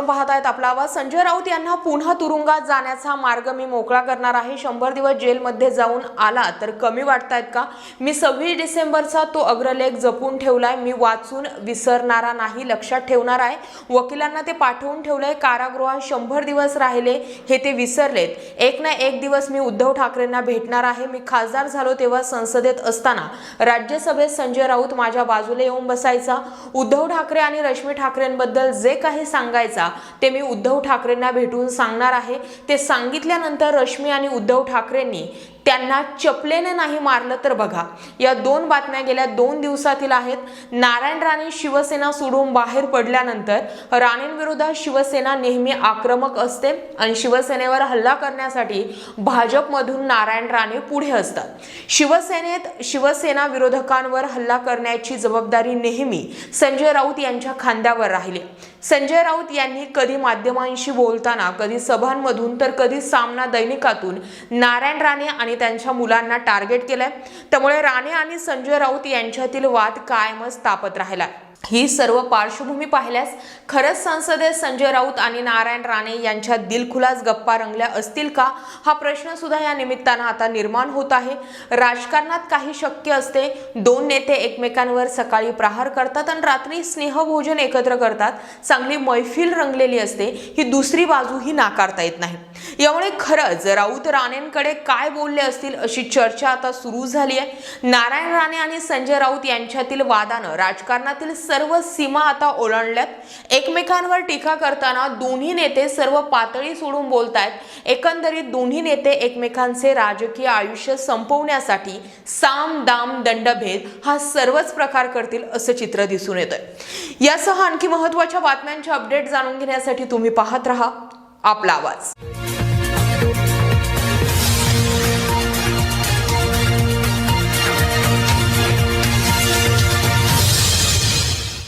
आपण पाहत आहेत आपला आवाज संजय राऊत यांना पुन्हा तुरुंगात जाण्याचा मार्ग मी मोकळा करणार आहे. शंभर दिवस जेलमध्ये जाऊन आला तर कमी वाटतायत का? मी सव्वीस डिसेंबरचा तो अग्रलेख जपून ठेवलाय. मी वाचून विसरणारा नाही लक्षात ठेवणार आहे. वकिलांना ते पाठवून ठेवलंय. कारागृहात शंभर दिवस राहिले हे ते विसरलेत. एक ना एक दिवस मी उद्धव ठाकरेंना भेटणार आहे. मी खासदार झालो तेव्हा संसदेत असताना राज्यसभेत संजय राऊत माझ्या बाजूला येऊन बसायचा. उद्धव ठाकरे आणि रश्मी ठाकरेंबद्दल जे काही सांगायचा ते मी उद्धव ठाकरेंना भेटून सांगणार आहे. ते सांगितल्यानंतर रश्मी आणि उद्धव ठाकरेंनी त्यांना चपलेने नाही मारलं तर बघा. या दोन बातम्या गेल्या दोन दिवसातील आहेत. नारायण राणे शिवसेना सोडून बाहेर पडल्यानंतर राणेंविरोधात शिवसेना नेहमी आक्रमक असते आणि शिवसेनेवर हल्ला करण्यासाठी भाजपमधून नारायण राणे पुढे असतात. शिवसेनेत शिवसेना विरोधकांवर हल्ला करण्याची जबाबदारी नेहमी संजय राऊत यांच्या खांद्यावर राहिली. संजय राऊत यांनी कधी माध्यमांशी बोलताना कधी सभांमधून तर कधी सामना दैनिकातून नारायण राणे आणि त्यांच्या मुलांना टार्गेट केलंय. त्यामुळे राणे आणि संजय राऊत यांच्यातील वाद कायमच तापत राहिला ही सर्व पार्श्वभूमी पाहिल्यास खरंच संसदेत संजय राऊत आणि नारायण राणे यांच्या दिलखुलास गप्पा रंगल्या असतील का? हा प्रश्न सुद्धा या निमित्तानं आता निर्माण होत आहे. राजकारणात काही शक्य असते दोन नेते एकमेकांवर सकाळी प्रहार करतात आणि रात्री स्नेहभोजन एकत्र करतात. चांगली मैफिल रंगलेली असते ही दुसरी बाजू ही नाकारता येत नाही. यामुळे खरंच राऊत राणेंकडे काय बोलले असतील अशी चर्चा आता सुरू झाली आहे. नारायण राणे आणि संजय राऊत यांच्यातील वादानं राजकारणातील सर्व सीमा आता ओलांडल्यात. एकमेकांवर टीका करताना दोन्ही नेते सर्व पातळी सोडून बोलतायत. एकंदरीत दोन्ही नेते एकमेकांचे राजकीय आयुष्य संपवण्यासाठी साम दाम दंडभेद हा सर्वच प्रकार करतील असं चित्र दिसून येतंय. यासह आणखी महत्त्वाच्या बातम्यांचे अपडेट जाणून घेण्यासाठी तुम्ही पाहत राहा. आपला आवाज.